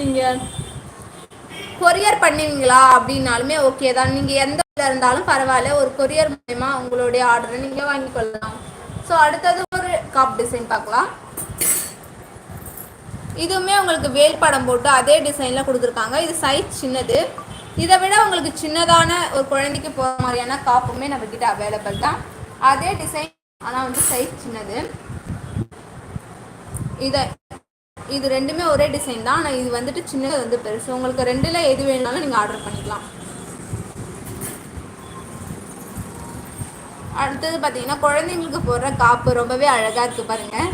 நீங்கள் கொரியர் பண்ணுவீங்களா அப்படின்னாலுமே ஓகே தான். நீங்க எந்த ஊர்ல இருந்தாலும் பரவாயில்ல ஒரு கொரியர் மூலயமா உங்களுடைய ஆர்டரை நீங்கள் வாங்கி கொள்ளலாம். ஸோ அடுத்தது ஒரு காப் டிசைன் பார்க்கலாம். இதுவுமே உங்களுக்கு வேல் படம் போட்டு அதே டிசைன்ல கொடுத்துருக்காங்க. இது சைஸ் சின்னது. இதை விட உங்களுக்கு சின்னதான ஒரு குழந்தைக்கு போகிற மாதிரியான காப்புமே நம்ம கிட்ட அவைலபிள் தான். அதே டிசைன் ஆனால் வந்து சைஸ் சின்னது. இதை இது ரெண்டுமே ஒரே டிசைன் தான். ஆனால் இது வந்துட்டு சின்னது வந்து பெருசு. உங்களுக்கு ரெண்டில் எது வேணுனாலும் நீங்கள் ஆர்டர் பண்ணிக்கலாம். அடுத்தது பார்த்தீங்கன்னா குழந்தைங்களுக்கு போடுற காப்பு ரொம்பவே அழகாக இருக்குது பாருங்கள்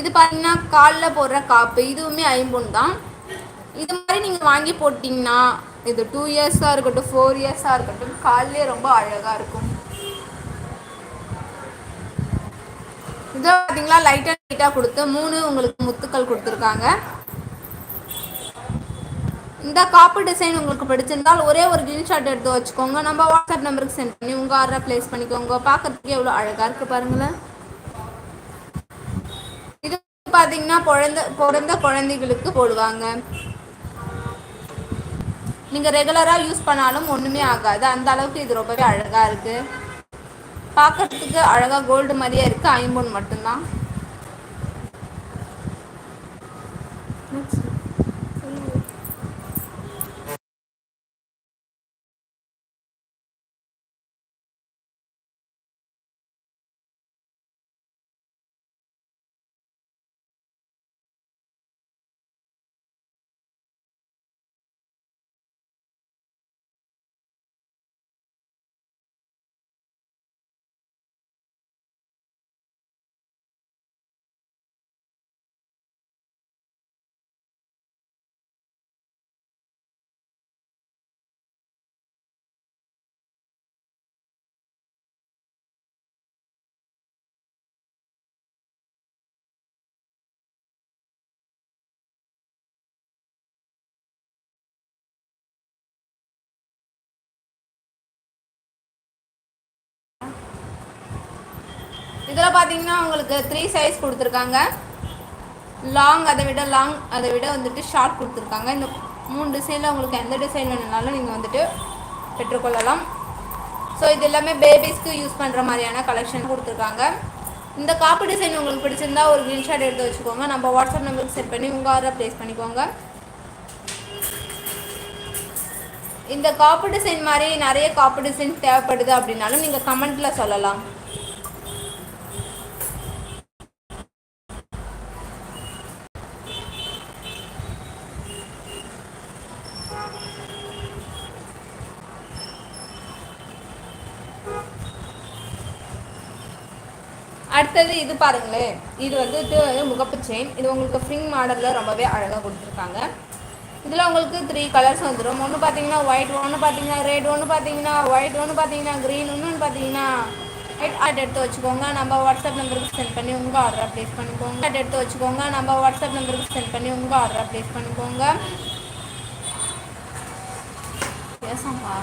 இது பார்த்தீங்கன்னா காலில் போடுற காப்பு. இதுவுமே ஐம்பொன் தான். இது மாதிரி நீங்கள் வாங்கி போட்டிங்கன்னா இது டூ இயர்ஸாக இருக்கட்டும் ஃபோர் இயர்ஸாக இருக்கட்டும் காலிலே ரொம்ப அழகாக இருக்கும். இதில் பார்த்தீங்களா லைட் அண்ட் லைட்டாக கொடுத்து மூணு உங்களுக்கு முத்துக்கள் கொடுத்துருக்காங்க. இந்த காப்பு டிசைன் உங்களுக்கு பிடிச்சிருந்தால் ஒரே ஒரு கிரீன்ஷாட் எடுத்து வச்சுக்கோங்க. நம்ம வாட்ஸ்அப் நம்பருக்கு சென்ட் பண்ணி உங்கள் ஆர்டரை ப்ளேஸ் பண்ணிக்கோங்க. பார்க்குறதுக்கு எவ்வளோ அழகாக இருக்குது பாருங்களேன். இது பார்த்தீங்கன்னா பிறந்த பிறந்த குழந்தைகளுக்கு போடுவாங்க. நீங்கள் ரெகுலராக யூஸ் பண்ணாலும் ஒன்றுமே ஆகாது. அந்த அளவுக்கு இது ரொம்பவே அழகாக இருக்குது பார்க்கறதுக்கு அழகாக கோல்டு மாதிரியே இருக்குது ஐம்பொன் மட்டும்தான். இதில் பார்த்தீங்கன்னா உங்களுக்கு த்ரீ சைஸ் கொடுத்துருக்காங்க. லாங் அதை விட லாங் அதை விட வந்துட்டு ஷார்ட் கொடுத்துருக்காங்க. இந்த மூணு டிசைனில் உங்களுக்கு எந்த டிசைன் வேணுனாலும் நீங்கள் வந்துட்டு பெற்றுக்கொள்ளலாம். ஸோ இது எல்லாமே பேபிஸ்க்கு யூஸ் பண்ணுற மாதிரியான கலெக்ஷன் கொடுத்துருக்காங்க. இந்த காப்பு டிசைன் உங்களுக்கு பிடிச்சிருந்தா ஒரு ஸ்க்ரீன்ஷாட் எடுத்து வச்சுக்கோங்க. நம்ம வாட்ஸ்அப் நம்பருக்கு செட் பண்ணி உங்கள் ஆர்டரை ப்ளேஸ் பண்ணிக்கோங்க. இந்த காப்பு டிசைன் மாதிரி நிறைய காப்பு டிசைன் தேவைப்படுது அப்படின்னாலும் நீங்கள் கமெண்ட்டில் சொல்லலாம் அடுத்தது இது பாருங்களேன். இது வந்து இது வந்து முகப்பு செயின் இது உங்களுக்கு ஃப்ரிங் மாடலில் ரொம்பவே அழகாக கொடுத்துருக்காங்க. இதில் உங்களுக்கு த்ரீ கலர்ஸ் வந்துடும் ஒன்று பார்த்தீங்கன்னா ஒயிட் ஒன்று பார்த்தீங்கன்னா ரெட் ஒன்று பார்த்தீங்கன்னா ஒயிட் ஒன்று பார்த்தீங்கன்னா க்ரீன் ஒன்று பார்த்தீங்கன்னா ஹெட் ஆர்ட் எடுத்து வச்சுக்கோங்க. நம்ம வாட்ஸ்அப் நம்பருக்கு சென்ட் பண்ணி உங்கள் ஆர்டரை ப்ளேஸ் பண்ணிக்கோங்க. ஆர்ட் எடுத்து வச்சுக்கோங்க. நம்ம வாட்ஸ்அப் நம்பருக்கு சென்ட் பண்ணி உங்கள் ஆர்டரை ப்ளேஸ் பண்ணிக்கோங்க. பேசப்பா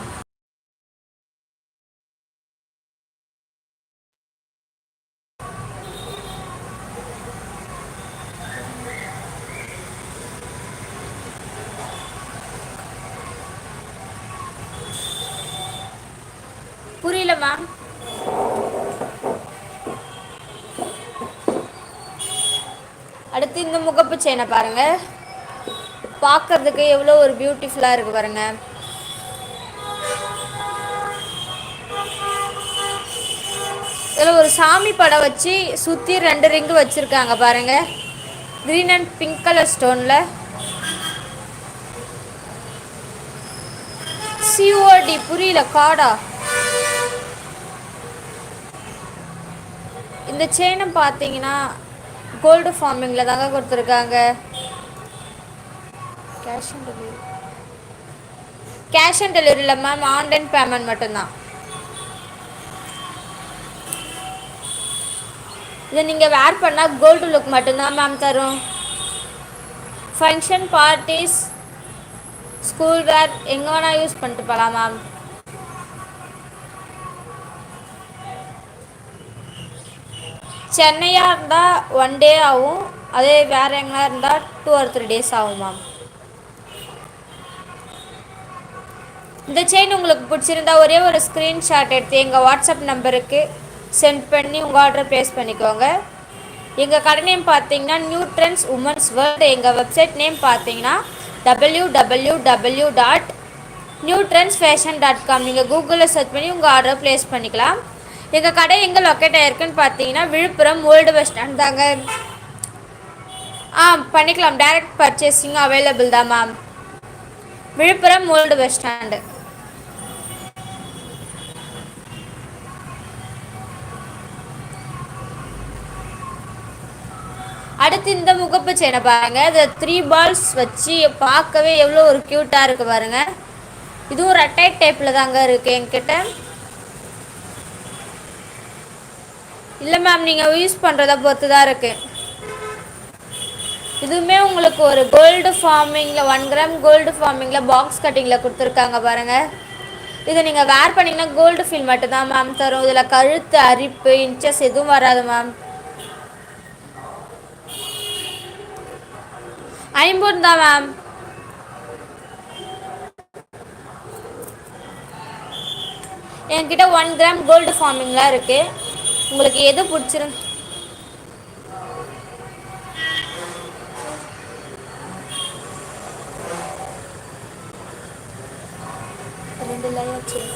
புரியல மேம் அடுத்து இந்த முகப்பு செயினை பாருங்க. பார்க்கறதுக்கு எவ்வளோ ஒரு பியூட்டிஃபுல்லாக இருக்கு பாருங்க. இதில் ஒரு சாமி படம் வச்சு சுற்றி ரெண்டு ரிங்கு வச்சுருக்காங்க பாருங்க. க்ரீன் அண்ட் பிங்க் கலர் ஸ்டோனில் சிஓடி புரியல காடா. இந்த செயினை பார்த்தீங்கன்னா கோல்டு ஃபார்மிங்கில் தாங்க கொடுத்துருக்காங்க. Cash on delivery cash on delivery இல்லை மேம் ஆன்லைன் பேமெண்ட் மட்டும்தான். இதை நீங்கள் வேர் பண்ணால் கோல்டு லுக் மட்டும்தான் மேம் தரும். ஃபங்க்ஷன் பார்ட்டிஸ் ஸ்கூல் வேர் எங்கே வேணால் யூஸ் பண்ணிட்டு போகலாம் மேம் சென்னையாக இருந்தால் ஒன் டே ஆகும் அதே வேற எங்கனா இருந்தால் டூ ஆர் த்ரீ டேஸ் ஆகும் மேம் இந்த செயின் உங்களுக்கு பிடிச்சிருந்தா ஒரே ஒரு ஸ்க்ரீன்ஷாட் எடுத்து எங்கள் வாட்ஸ்அப் நம்பருக்கு சென்ட் பண்ணி உங்கள் ஆர்டரை ப்ளேஸ் பண்ணிக்கோங்க. எங்கள் கடை நேம் பார்த்தீங்கன்னா நியூ ட்ரெண்ட்ஸ் உமன்ஸ் வேர்ல்டு எங்கள் வெப்சைட் நேம் பார்த்தீங்கன்னா W W W dot new trends fashion dot com நீங்கள் கூகுளில் சர்ச் பண்ணி உங்கள் ஆர்டரை ப்ளேஸ் பண்ணிக்கலாம். எங்கள் கடை எங்கே லொக்கேட் ஆகிருக்குன்னு பார்த்தீங்கன்னா விழுப்புரம் ஓல்டு பஸ் ஸ்டாண்ட் தாங்க. ஆ பண்ணிக்கலாம். டைரக்ட் பர்ச்சேசிங் அவைலபிள் தான் ma'am Villupuram old bus stand அடுத்து இந்த முகப்பு செயினை பாருங்க. இந்த த்ரீ பால்ஸ் வச்சு பார்க்கவே எவ்வளோ ஒரு க்யூட்டாக இருக்குது பாருங்க. இதுவும் ரெட்டை டைப்பில் தாங்க இருக்குது என்கிட்ட. இல்லை மேம் நீங்கள் யூஸ் பண்ணுறத பொறுத்து தான் இருக்குது இதுவுமே உங்களுக்கு ஒரு கோல்டு ஃபார்மிங்கில் ஒன் கிராம் கோல்டு ஃபார்மிங்கில் பாக்ஸ் கட்டிங்கில் கொடுத்துருக்காங்க பாருங்கள் இதை நீங்கள் வேர் பண்ணிங்கன்னா கோல்டு ஃபீல் மட்டும்தான் மேம் தரும். இதில் கழுத்து அரிப்பு இன்ச்சஸ் எதுவும் வராது மேம் ஐம்பது தான் மேம் என்கிட்ட ஒன் கிராம் கோல்டு ஃபார்மிங்லாம் இருக்குது உங்களுக்கு எது பிடிச்சிருந்து ரெண்டு லையா சரி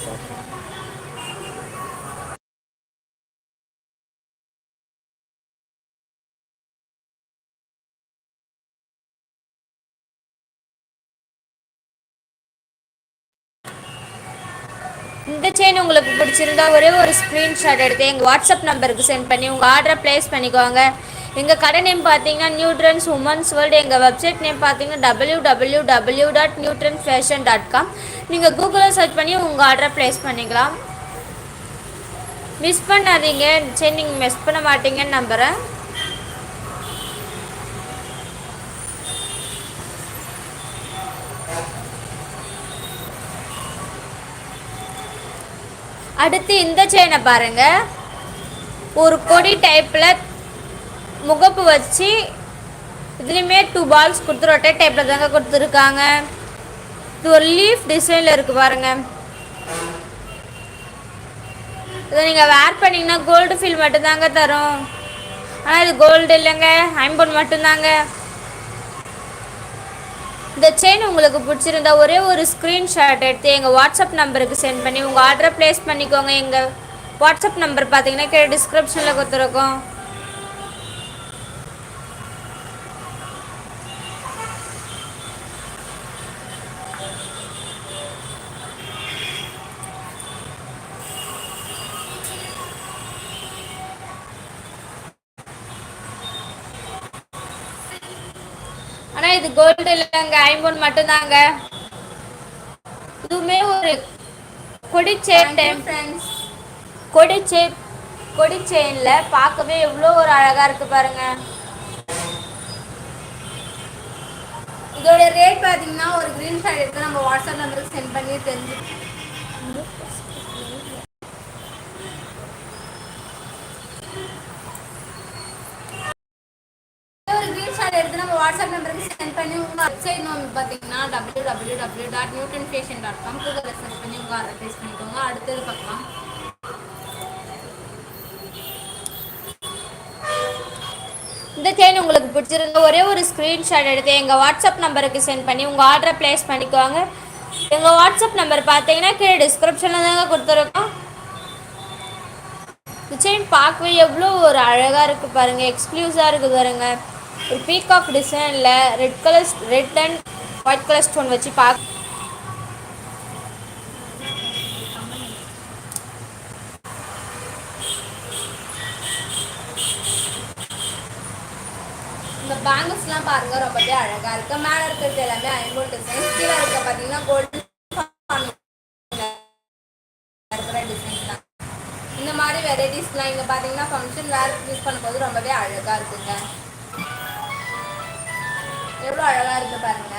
உங்களுக்கு பிடிச்சிருந்தா ஒரே ஒரு ஸ்க்ரீன்ஷாட் எடுத்து எங்கள் வாட்ஸ்அப் நம்பருக்கு சென்ட் பண்ணி உங்கள் ஆர்டரை ப்ளேஸ் பண்ணிக்கோங்க. எங்கள் கடை நேம் பார்த்தீங்கன்னா நியூட்ரன்ஸ் உமன்ஸ் வேர்ல்டு எங்கள் வெப்சைட் நேம் பார்த்தீங்கன்னா W W W dot new trends fashion dot com நீங்கள் கூகுளில் சர்ச் பண்ணி உங்கள் ஆர்டரை ப்ளேஸ் பண்ணிக்கலாம். மிஸ் பண்ணாதீங்க. சரி நீங்கள் மிஸ் பண்ண மாட்டீங்கன்னு நம்புகிறேன் அடுத்து இந்த செயினை பாருங்கள் ஒரு கொடி டைப்பில் முகப்பு வச்சு இதுலேயுமே டூ பால்ஸ் கொடுத்து ரொட்டே டைப்பில் தாங்க கொடுத்துருக்காங்க. இது ஒரு லீஃப் டிசைனில் இருக்குது பாருங்கள் இதை நீங்கள் வேர் பண்ணிங்கன்னா கோல்டு ஃபீல் மட்டும்தாங்க தரும். ஆனால் இது கோல்டு இல்லைங்க ஐம்பது மட்டும்தாங்க. இந்த செயின் உங்களுக்கு பிடிச்சிருந்தா ஒரே ஒரு ஸ்க்ரீன்ஷாட் எடுத்து எங்கள் வாட்ஸ்அப் நம்பருக்கு சென்ட் பண்ணி உங்கள் ஆர்டரை ப்ளேஸ் பண்ணிக்கோங்க. எங்கள் வாட்ஸ்அப் நம்பர் பார்த்தீங்கன்னா கீழே டிஸ்கிரிப்ஷனில் கொடுத்துருக்கோம். இது கோல்டு இல்லைங்க ஐம்பொன் மட்டும்தாங்க. இதுவுமே ஒரு கொடி ஃப்ரெண்ட்ஸ் கொடி செயினில் பார்க்கவே எவ்வளோ ஒரு அழகாக இருக்கு பாருங்க. இதோட ரேட் பார்த்தீங்கன்னா ஒரு க்ரீன் ஷார்ட் எடுத்து நம்ம வாட்ஸ்அப் நம்பருக்கு சென்ட் பண்ணி தெரிஞ்சு ஒரு ஸ்க்ரீன்ஷாட் எடுத்து நம்ம வாட்ஸ்அப் நம்பருக்கு சென்ட் பண்ணி உங்கள் வெப்சைட் நம்ம பார்த்தீங்கன்னா W W W dot new trends fashion dot com கூகுளில் சர்ச் பண்ணி உங்கள் ஆர்டர் ப்ளேஸ் பண்ணிக்கோங்க. அடுத்தது பார்க்கலாம். இந்த செயின் உங்களுக்கு பிடிச்சிருந்த ஒரே ஒரு ஸ்க்ரீன்ஷாட் எடுத்து எங்கள் வாட்ஸ்அப் நம்பருக்கு சென்ட் பண்ணி உங்கள் ஆர்டரை ப்ளேஸ் பண்ணிக்குவாங்க எங்கள் வாட்ஸ்அப் நம்பர் பார்த்தீங்கன்னா கீழே டிஸ்கிரிப்ஷனில் தாங்க கொடுத்துருக்கோம். இந்த செயின் பார்க்கவே எவ்வளோ ஒரு அழகாக இருக்குது பாருங்கள் எக்ஸ்க்ளூஸாக இருக்குது பாருங்கள் ஒரு பீகாக் டிசைனில் red colour red and white colour stone வச்சு பார்க்க இந்த பேங்கிள்ஸ்லாம் பாருங்க ரொம்பவே அழகா இருக்கு. மேல இருக்கிறது எல்லாமே ஐம்பது டிசைன் கீழே இருக்க பாத்தீங்கன்னா கோல்டு இருக்கிற டிசைன் தான். இந்த மாதிரி வெரைட்டிஸ்லாம் இங்க பாத்தீங்கன்னா ஃபங்க்ஷன் வேற யூஸ் பண்ணும்போது ரொம்பவே அழகா இருக்குங்க. எவ்வளோ அழகாக இருக்கு பாருங்க.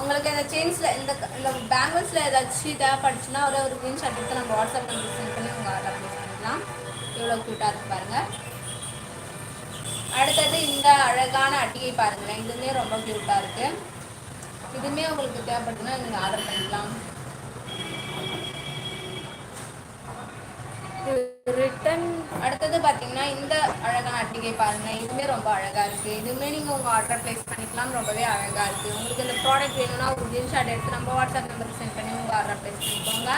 உங்களுக்கு இந்த செயின்ஸில் இந்த இந்த பேங்கிள்ஸில் ஏதாச்சும் தேவைப்படுச்சுன்னா ஒரு ஒரு ஸ்க்ரீன்ஷாட் எடுத்து நம்ம வாட்ஸ்அப் நம்பர் சென்ட் பண்ணி உங்கள் ஆர்டர் ப்ளேஸ் பண்ணிக்கலாம். எவ்வளோ க்யூட்டாக இருக்கு பாருங்க. அடுத்தது இந்த அழகான அட்டிகை பாருங்களேன். இதுவுமே ரொம்ப க்யூட்டாக இருக்குது இதுவுமே உங்களுக்கு தேவைப்படுதுன்னா நீங்கள் ஆர்டர் பண்ணிக்கலாம். ரிட்டன் அடுத்தது பார்த்தீங்கன்னா இந்த அழகான அட்டிகை பாருங்க. இதுவுமே ரொம்ப அழகாக இருக்கு. இதுவுமே நீங்கள் உங்கள் ஆர்டர் ப்ளேஸ் பண்ணிக்கலாம். ரொம்பவே அழகாக இருக்கு. உங்களுக்கு இந்த ப்ராடக்ட் வேணும்னா ஒரு ஷார்ட் எடுத்து நம்ம வாட்ஸ்அப் நம்பருக்கு சென்ட் பண்ணி உங்கள் ஆர்டர் ப்ளேஸ் பண்ணிக்கோங்க.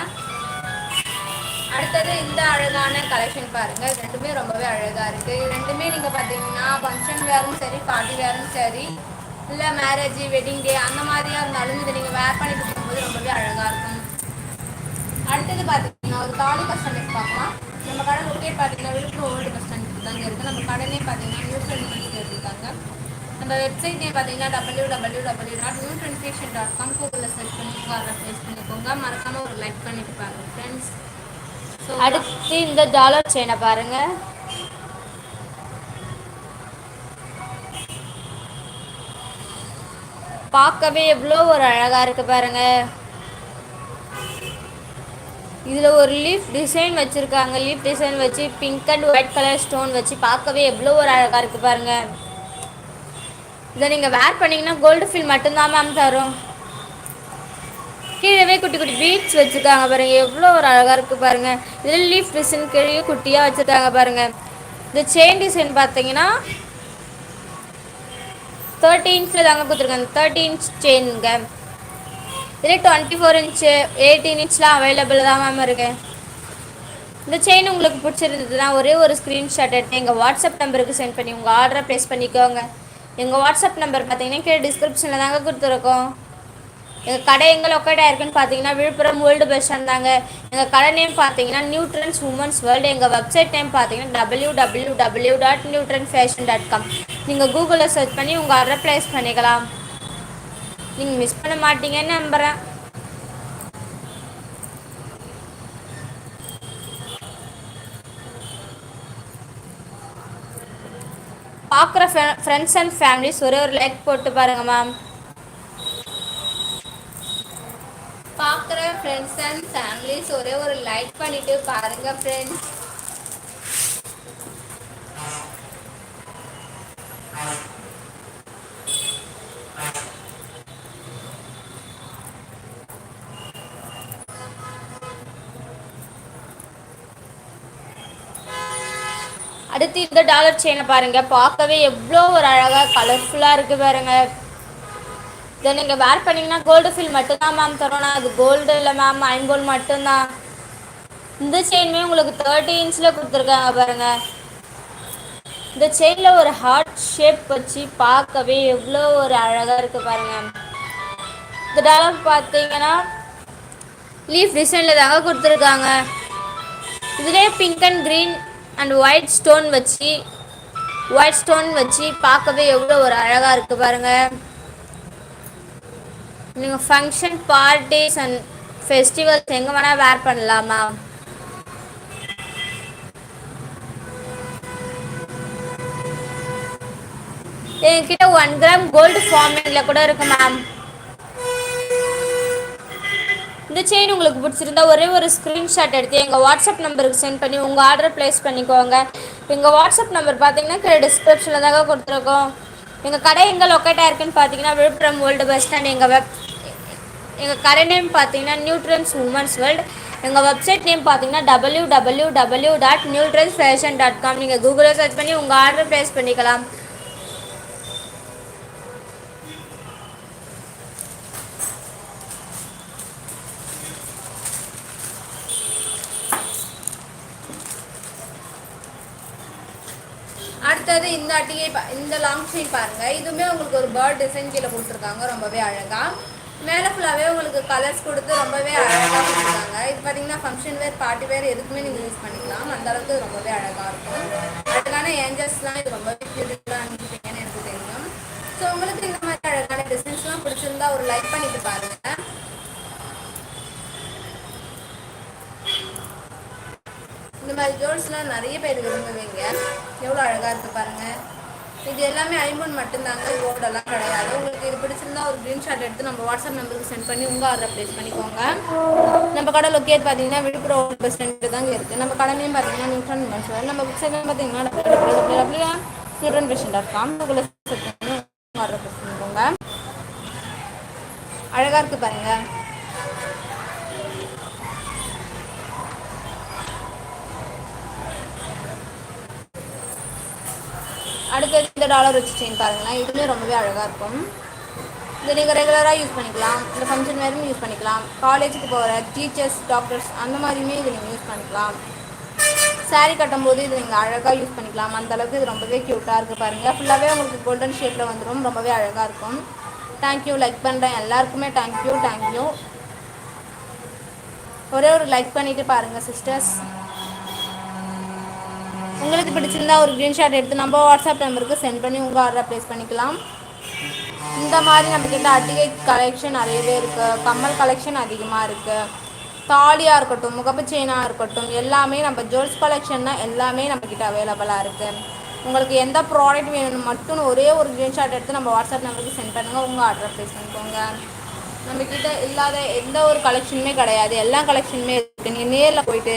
அடுத்தது இந்த அழகான கலெக்ஷன் பாருங்கள் இது ரெண்டுமே ரொம்பவே அழகாக இருக்கு. இது ரெண்டுமே நீங்கள் பார்த்தீங்கன்னா ஃபங்க்ஷன் வேறும் சரி பார்ட்டி வேறும் சரி இல்லை மேரேஜ் வெட்டிங் டே அந்த மாதிரியா இருந்தாலும் இதை நீங்கள் வேர் பண்ணிட்டு போகும்போது ரொம்பவே அழகாக இருக்கும். அடுத்தது பார்த்தீங்கன்னா ஒரு தாலி கஸ்டமைஸ் பார்க்கலாம். நம்ம கடை லொக்கேட் பார்த்தீங்கன்னா விழுப்புரம் ஓல்டு பஸ் ஸ்டாண்ட் தாங்க இருக்குது நம்ம கடனே பார்த்தீங்கன்னா நியூ ட்ரெண்ட் இருக்காங்க. நம்ம வெப்சைட்லேயே பார்த்தீங்கன்னா W W W dot new trend fashion dot com கூகுளில் சர்ச் பண்ணி உங்கள் ஃபேஸ் பண்ணிக்கோங்க. மறக்காமல் ஒரு லைக் பண்ணிட்டு பாருங்க ஃப்ரெண்ட்ஸ் ஸோ அடுத்து இந்த டாலர் செயினை பாருங்கள் பார்க்கவே எவ்வளோ ஒரு அழகாக இருக்குது பாருங்கள் இதுல ஒரு லீஃப் டிசைன் வச்சிருக்காங்க. லீஃப் டிசைன் வச்சு pink and white colour stone வச்சு பார்க்கவே எவ்வளோ ஒரு அழகா இருக்கு பாருங்க. இதை நீங்கள் வேர் பண்ணிங்கன்னா கோல்டு ஃபில் மட்டும்தான் மேம் தரும். கீழவே குட்டி குட்டி பீட்ஸ் வச்சுருக்காங்க பாருங்கள் எவ்வளோ ஒரு அழகாக இருக்குது பாருங்கள் இதில் லீஃப் டிசைன் கீழே குட்டியாக வச்சுருக்காங்க பாருங்கள் இந்த செயின் டிசைன் பார்த்தீங்கன்னா தேர்ட்டி இன்ச்சில் தாங்க கொடுத்துருக்காங்க. தேர்ட்டி இன்ச் செயினுங்க இதில் டுவெண்ட்டி ஃபோர் இன்ச்சு எயிட்டீன் இன்ச்லாம் அவைலபிள் தான் மேம் இருக்கு. இந்த செயின் உங்களுக்கு பிடிச்சிருந்ததுன்னா ஒரே ஒரு ஸ்க்ரீன்ஷாட் எடுத்து எங்கள் வாட்ஸ்அப் நம்பருக்கு சென்ட் பண்ணி உங்கள் ஆர்டரை ப்ளேஸ் பண்ணிக்கோங்க. எங்கள் வாட்ஸ்அப் நம்பர் பார்த்தீங்கன்னா கீழே டிஸ்கிரிப்ஷனில் தாங்க கொடுத்துருக்கோம். எங்கள் கடை எங்கே லொக்கேட் ஆயிருக்குன்னு பார்த்தீங்கன்னா விழுப்புரம் ஓல்டு பஸ் ஸ்டாண்ட் தாங்க. எங்கள் கடை நேம் பார்த்தீங்கன்னா நியூட்ரன்ஸ் உமன்ஸ் வேர்ல்டு எங்கள் வெப்சைட் நேம் பார்த்தீங்கன்னா W W W dot new trend fashion dot com நீங்கள் கூகுளில் சர்ச் பண்ணி உங்கள் ஆர்டர் ப்ளேஸ் பண்ணிக்கலாம். நீங்கள் மிஸ் பண்ண மாட்டீங்கன்னு நம்புகிறேன் பார்க்குற ஃப்ரெண்ட்ஸ் அண்ட் ஃபேமிலிஸ் ஒரே ஒரு லைக் போட்டு பாருங்க மேம் பார்க்குற ஃப்ரெண்ட்ஸ் அண்ட் ஃபேமிலிஸ் ஒரே ஒரு லைக் பண்ணிட்டு பாருங்க ஃப்ரெண்ட்ஸ் அடுத்து இந்த டாலர் செயினை பாருங்க. பார்க்கவே எவ்வளோ ஒரு அழகாக கலர்ஃபுல்லாக இருக்குது பாருங்க. இதை நீங்கள் வேர் பண்ணீங்கன்னா கோல்டு ஃபில் மட்டும்தான் மேம் தரோம். அது கோல்டு இல்லை மேம் அயன் கோல்டு மட்டும்தான். இந்த செயினுமே உங்களுக்கு தேர்ட்டி இன்ச்சில் கொடுத்துருக்காங்க பாருங்க. இந்த செயினில் ஒரு ஹார்ட் ஷேப் வச்சு பார்க்கவே எவ்வளோ ஒரு அழகாக இருக்குது பாருங்க. இந்த டாலர் பார்த்தீங்கன்னா லீஃப் டிசைனில் தாங்க கொடுத்துருக்காங்க. இதுலேயே pink and green and white stone வச்சு ஒயிட் ஸ்டோன் வச்சு பார்க்கவே எவ்வளோ ஒரு அழகாக இருக்குது பாருங்கள் நீங்கள் ஃபங்க்ஷன் பார்ட்டிஸ் அண்ட் ஃபெஸ்டிவல்ஸ் எங்கே வேணால் வேர் பண்ணலாமா? என்கிட்ட ஒன் கிராம் கோல்டு ஃபார்மிங்கில் கூட இருக்குது மேம் இந்த செயின் உங்களுக்கு பிடிச்சிருந்தா ஒரே ஒரு ஸ்க்ரீன்ஷாட் எடுத்து எங்கள் வாட்ஸ்அப் நம்பருக்கு சென்ட் பண்ணி உங்கள் ஆர்டர் ப்ளேஸ் பண்ணிக்கோங்க. எங்கள் வாட்ஸ்அப் நம்பர் பார்த்தீங்கன்னா கீழே டிஸ்கிரிப்ஷனில் தாங்க கொடுத்துருக்கோம். எங்கள் கடை எங்கே லொக்கேட்டாக இருக்குன்னு பார்த்தீங்கன்னா விழுப்புரம் ஓல்டு பஸ் ஸ்டாண்ட் எங்கள் வெப் எங்கள் கடை நேம் பார்த்தீங்கன்னா நியூட்ரன்ஸ் உமன்ஸ் வேர்ல்டு எங்கள் வெப்சைட் நேம் பார்த்தீங்கன்னா W W W dot new trends fashion dot com நீங்கள் கூகுளில் சர்ச் பண்ணி உங்கள் ஆர்டர் ப்ளேஸ் பண்ணிக்கலாம். அடுத்தது இந்த அட்டியை இந்த லாங் செயின் பாருங்க. இதுவுமே உங்களுக்கு ஒரு பேர்ட் டிசைன் கீழே கொடுத்துருக்காங்க. ரொம்பவே அழகா. மேலே ஃபுல்லாகவே உங்களுக்கு கலர்ஸ் கொடுத்து ரொம்பவே அழகாக கொடுத்துருக்காங்க. இது பார்த்தீங்கன்னா ஃபங்க்ஷன் வேர் பார்ட்டி வேர் எதுக்குமே நீங்கள் யூஸ் பண்ணிக்கலாம். அந்த அளவுக்கு ரொம்பவே அழகாக இருக்கும். அழகான ஏஞ்சல்ஸ்லாம் இது ரொம்பவே பியூட்டிஃபுல்லாக அனுப்பிப்பீங்கன்னு எனக்கு தெரியும். ஸோ உங்களுக்கு இந்த மாதிரி அழகான டிசைன்ஸ்லாம் பிடிச்சிருந்தா ஒரு லைக் பண்ணிட்டு பாருங்க. இந்த மாதிரி கேர்ள்ஸ்லாம் நிறைய பேர் விரும்புவீங்க எவ்வளோ அழகாக இருக்குது பாருங்கள் இது எல்லாமே ஐமோன் மட்டும்தாங்க கோல்டெல்லாம் கிடையாது. உங்களுக்கு இது பிடிச்சிருந்தா ஒரு ஸ்க்ரீன்ஷாட் எடுத்து நம்ம வாட்ஸ்அப் நம்பருக்கு சென்ட் பண்ணி உங்கள் ஆர்டர் ப்ளேஸ் பண்ணிக்கோங்க. நம்ம கடை லொக்கேட் பார்த்தீங்கன்னா விழுப்புரம் பஸ் ஸ்டாண்டு தாங்க இருக்குது நம்ம கடை நேம் பார்த்தீங்கன்னா நியூட்ரன் பஸ் நம்ம வெப்சைட் பார்த்தீங்கன்னா ஸ்டூடெண்ட் பேஷண்ட் இருக்கான் கூகுளில் சர்ச் பண்ணி ஆர்டர் ப்ளேஸ் பண்ணிக்கோங்க. அழகாக இருக்குது பாருங்கள் அடுத்தது இந்த டாலர் வச்சு செயின் பாருங்களேன். இதுவுமே ரொம்பவே அழகாக இருக்கும். இதை நீங்கள் ரெகுலராக யூஸ் பண்ணிக்கலாம். இந்த ஃபங்க்ஷன் வேறும் யூஸ் பண்ணிக்கலாம். காலேஜுக்கு போகிற டீச்சர்ஸ் டாக்டர்ஸ் அந்த மாதிரியுமே இதை நீங்கள் யூஸ் பண்ணிக்கலாம். சாரீ கட்டும்போது இது நீங்கள் அழகாக யூஸ் பண்ணிக்கலாம். அந்த அளவுக்கு இது ரொம்பவே க்யூட்டாக இருக்குது பாருங்கள் ஃபுல்லாகவே உங்களுக்கு கோல்டன் ஷேப்பில் வந்துடும் ரொம்பவே அழகாக இருக்கும். தேங்க்யூ லைக் பண்ணுறேன் எல்லாருக்குமே தேங்க்யூ தேங்க்யூ ஒரே ஒரு லைக் பண்ணிவிட்டு பாருங்கள் சிஸ்டர்ஸ் உங்களுக்கு பிடிச்சிருந்தா ஒரு க்ரீன்ஷாட் எடுத்து நம்ம வாட்ஸ்அப் நம்பருக்கு சென்ட் பண்ணி உங்கள் ஆர்டரை ப்ளேஸ் பண்ணிக்கலாம். இந்த மாதிரி நம்மக்கிட்ட அட்டிகை கலெக்ஷன் நிறையவே இருக்குது கம்மல் கலெக்ஷன் அதிகமாக இருக்குது தாலியாக இருக்கட்டும் முகப்பு செயினாக இருக்கட்டும் எல்லாமே நம்ம ஜுவல்ஸ் கலெக்ஷன் தான் எல்லாமே நம்மக்கிட்ட அவைலபிளாக இருக்குது உங்களுக்கு எந்த ப்ராடக்ட் வேணும்னு மட்டும் ஒரே ஒரு ஸ்க்ரீன்ஷாட் எடுத்து நம்ம வாட்ஸ்அப் நம்பருக்கு சென்ட் பண்ணுங்கள் உங்கள் ஆர்டரை ப்ளேஸ் பண்ணிக்கோங்க. நம்மக்கிட்ட இல்லாத எந்த ஒரு கலெக்ஷனுமே கிடையாது. எல்லா கலெக்ஷனுமே இருக்குது நீங்கள் நேரில் போயிட்டு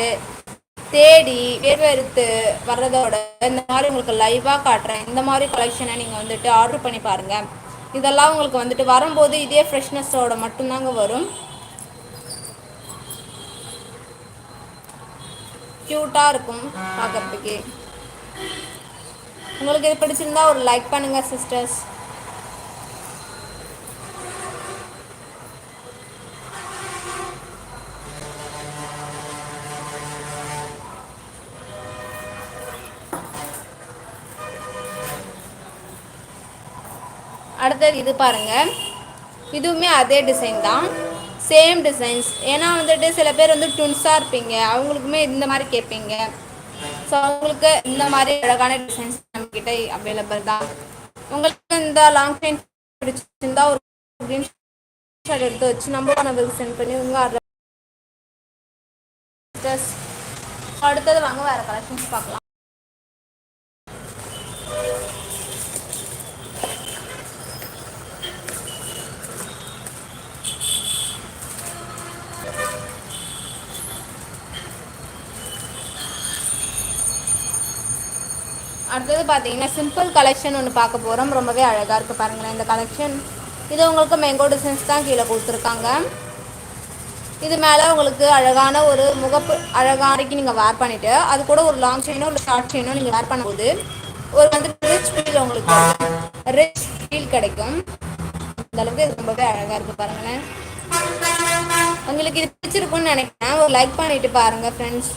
தேடி வேர்வெறுத்து வர்றதோட இந்த மாதிரி உங்களுக்கு லைவாக காட்டுறேன். இந்த மாதிரி கலெக்ஷனை நீங்கள் வந்துட்டு ஆர்டர் பண்ணி பாருங்கள் இதெல்லாம் உங்களுக்கு வந்துட்டு வரும்போது இதே ஃப்ரெஷ்னஸோட மட்டும்தாங்க வரும். க்யூட்டாக இருக்கும் பார்க்குறதுக்கு உங்களுக்கு இது பிடிச்சிருந்தா ஒரு லைக் பண்ணுங்கள் சிஸ்டர்ஸ் அடுத்தது இது பாருங்க. இதுவுமே அதே டிசைன் தான். சேம் டிசைன்ஸ் ஏன்னா வந்துட்டு சில பேர் வந்து ட்வின்ஸாக இருப்பீங்க. அவங்களுக்குமே இந்த மாதிரி கேட்பீங்க ஸோ அவங்களுக்கு இந்த மாதிரி அழகான டிசைன்ஸ் நம்மக்கிட்ட அவைலபிள் தான். உங்களுக்கு இந்த லாங் டைம் பிடிச்சிருந்தா ஒரு க்ரீன் ஷாட் எடுத்து வச்சு நம்ம நம்பருக்கு சென்ட் பண்ணி உங்கள் ஆர்டர் அடுத்தது வாங்க வேறு கலெக்ஷன்ஸ் பார்க்கலாம். அடுத்தது பார்த்தீங்கன்னா சிம்பிள் கலெக்ஷன் ஒன்று பார்க்க போகிறோம் ரொம்பவே அழகாக இருக்குது பாருங்களேன். இந்த கலெக்ஷன் இது உங்களுக்கு மேங்கோ டிசைன்ஸ் தான் கீழே கொடுத்துருக்காங்க. இது மேலே உங்களுக்கு அழகான ஒரு முகப்பு அழகானக்கு நீங்கள் வேர் பண்ணிவிட்டு அது கூட ஒரு லாங் செயினோ ஒரு ஷார்ட் செயினோ நீங்கள் வேர் பண்ணும்போது ஒரு வந்து ரிச் ஃபீல் உங்களுக்கு ரிச் ஃபீல் கிடைக்கும். அந்த அளவுக்கு இது ரொம்பவே அழகாக இருக்குது பாருங்களேன். உங்களுக்கு இது பிடிச்சிருக்குன்னு நினைக்கிறேன். ஒரு லைக் பண்ணிட்டு பாருங்கள் ஃப்ரெண்ட்ஸ்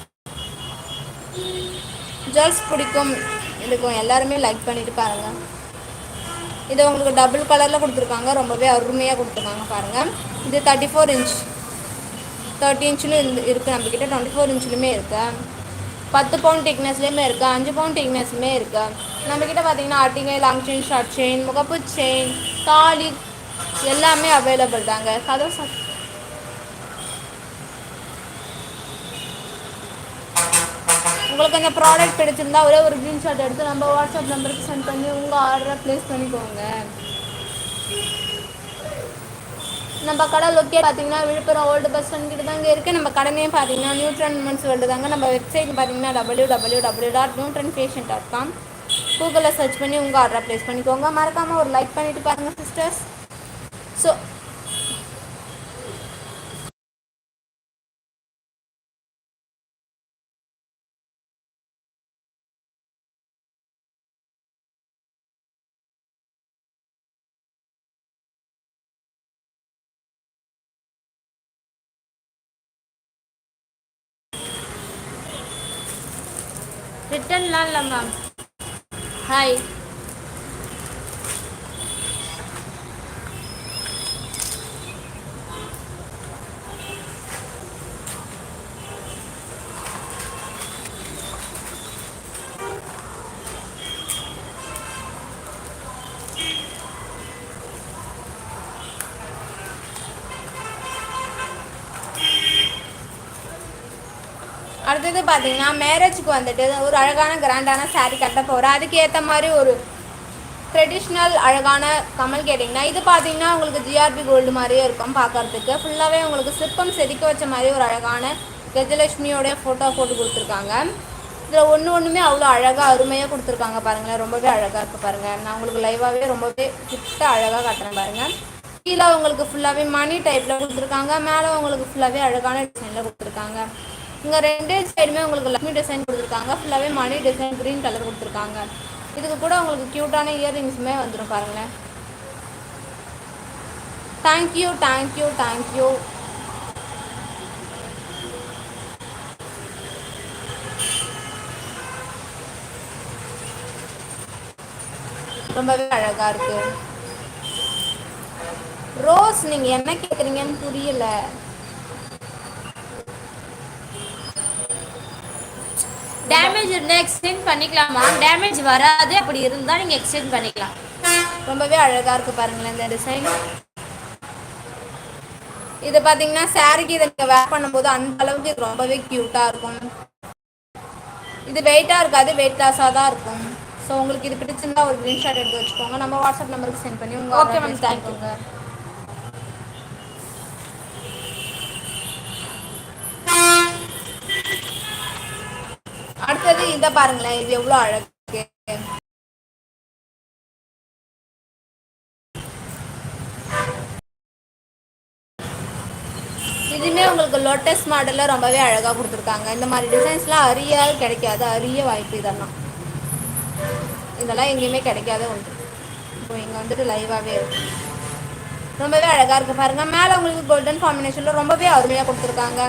ஜுவல்ஸ் பிடிக்கும். இருக்கும் எல்லாருமே லைக் பண்ணிட்டு பாருங்க. இது உங்களுக்கு டபுள் கலரில் கொடுத்துருக்காங்க. ரொம்பவே அருமையாக கொடுத்துருக்காங்க பாருங்கள் இது தேர்ட்டி ஃபோர் இன்ச் தேர்ட்டி இன்ச்லையும் இருந்து இருக்குது நம்மக்கிட்ட டுவெண்ட்டி ஃபோர் இன்ச்சுலுமே இருக்குது பத்து பவுண்ட் திக்னஸ்லேயுமே இருக்குது அஞ்சு பவுண்ட் திக்னஸ்லுமே இருக்குது நம்மக்கிட்ட பார்த்தீங்கன்னா ஆட்டிங்கை லாங் செயின் ஷார்ட் செயின் முகப்பு செயின் தாலி எல்லாமே அவைலபிள் தாங்க. கதவு உங்களுக்கு அந்த ப்ராடக்ட் பிடிச்சிருந்தா ஒரே ஒரு ஸ்க்ரீன்ஷாட் எடுத்து நம்ம வாட்ஸ்அப் நம்பருக்கு சென்ட் பண்ணி உங்கள் ஆர்டரை ப்ளேஸ் பண்ணிக்கோங்க. நம்ம கடை லொக்கேட் பார்த்தீங்கன்னா விழுப்புரம் ஓல்டு பஸ் ஸ்டாண்ட் கிட்ட தாங்க இருக்குது நம்ம கடைனே பார்த்தீங்கன்னா நியூட்ரன் உமன்ஸ் வேர்ல்டு தாங்க. நம்ம வெப்சைட் பார்த்தீங்கன்னா W W W dot new trend fashion dot com கூகுளில் சர்ச் பண்ணி உங்கள் ஆர்டரை ப்ளேஸ் பண்ணிக்கோங்க. மறக்காமல் ஒரு லைக் பண்ணிவிட்டு பாருங்கள் சிஸ்டர்ஸ் ஸோ ரிட்டர்ன்லாம் இல்லை மேம் அடுத்தது பார்த்தீங்கன்னா மேரேஜுக்கு வந்துட்டு ஒரு அழகான கிராண்டான saree கட்ட போகிறேன் அதுக்கு ஏற்ற மாதிரி ஒரு ட்ரெடிஷ்னல் அழகான கமல் கேட்டிங்கன்னா இது பார்த்தீங்கன்னா உங்களுக்கு ஜிஆர்பி கோல்டு மாதிரியே இருக்கும் பார்க்குறதுக்கு ஃபுல்லாகவே உங்களுக்கு சிற்பம் செதுக்க வச்ச மாதிரி ஒரு அழகான கஜலட்சுமியோடைய ஃபோட்டோ போட்டு கொடுத்துருக்காங்க. இதில் ஒன்று ஒன்றுமே அவ்வளோ அழகாக அருமையாக கொடுத்துருக்காங்க பாருங்களேன். ரொம்பவே அழகாக இருக்குது பாருங்கள் நான் உங்களுக்கு லைவாகவே ரொம்பவே கிட்ட அழகாக காட்டுறேன் பாருங்கள் கீழே உங்களுக்கு ஃபுல்லாகவே மணி டைப்பில் கொடுத்துருக்காங்க. மேலே உங்களுக்கு ஃபுல்லாகவே அழகான டிசைனில் கொடுத்துருக்காங்க. இங்கே ரெண்டு சைடுமே உங்களுக்கு லக்ஷ்மி டிசைன் கொடுத்துருக்காங்க. ஃபுல்லாகவே மணி டிசைன் க்ரீன் கலர் கொடுத்துருக்காங்க. இதுக்கு கூட உங்களுக்கு க்யூட்டான இயர்ரிங்ஸுமே வந்துடும் பாருங்களேன். தேங்க்யூ தேங்க்யூ தேங்க்யூ ரொம்பவே அழகா இருக்கு. ரோஸ் நீங்க என்ன கேக்குறீங்கன்னு புரியல. டேமேஜ் இருந்தால் எக்ஸ்சேஞ்ச் பண்ணிக்கலாமா டேமேஜ் வராது. அப்படி இருந்தால் நீங்கள் எக்ஸ்சேஞ்ச் பண்ணிக்கலாம். ரொம்பவே அழகா இருக்கு பாருங்களேன் இந்த டிசைன் இது பாத்தீங்கன்னா சாரிக்கு இதை நீங்க வேர் பண்ணும்போது அந்த அளவுக்கு இது ரொம்பவே கியூட்டா இருக்கும். இது வெயிட்டா இருக்காது. வெயிட் லாஸா தான் இருக்கும். ஸோ உங்களுக்கு இது பிடிச்சிருந்தா ஒரு ஸ்க்ரீன்ஷாட் எடுத்து வச்சுக்கோங்க. நம்ம வாட்ஸ்அப் நம்பருக்கு சென்ட் பண்ணி உங்க Okay, ma'am. Thank you. பாருங்களேன் இது எவ்வளோ அழகு. இதுவுமே உங்களுக்கு லோட்டஸ் மாடலில் ரொம்பவே அழகாக கொடுத்துருக்காங்க. இந்த மாதிரி டிசைன்ஸ்லாம் அரிய கிடைக்காது அரிய வாய்ப்பு இதெல்லாம். இதெல்லாம் எங்கேயுமே கிடைக்காத ஒன்று. இப்போ இங்கே வந்துட்டு லைவாகவே இருக்கு. ரொம்பவே அழகாக இருக்குது பாருங்க. மேலே உங்களுக்கு கோல்டன் காம்பினேஷனில் ரொம்பவே அருமையாக கொடுத்துருக்காங்க.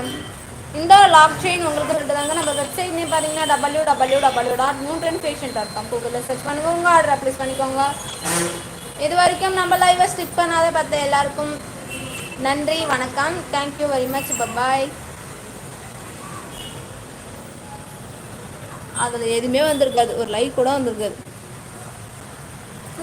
இந்த லாக் செயின் உங்களுக்கு சொல்லிட்டுதாங்க நம்ம வெப்சைட் நேம் பார்த்தீங்கன்னா W W W dot new trend patient dot com கூகுளில் சர்ச் பண்ணிக்கோங்க ஆர்டர் அப்ளேஸ் பண்ணிக்கோங்க. இது வரைக்கும் நம்ம லைவை ஸ்டிக் பண்ணாத பார்த்த எல்லாருக்கும் நன்றி வணக்கம். தேங்க்யூ வெரி மச் பபாய் அதில் எதுவுமே வந்திருக்காது. ஒரு லைக் கூட வந்திருக்காது.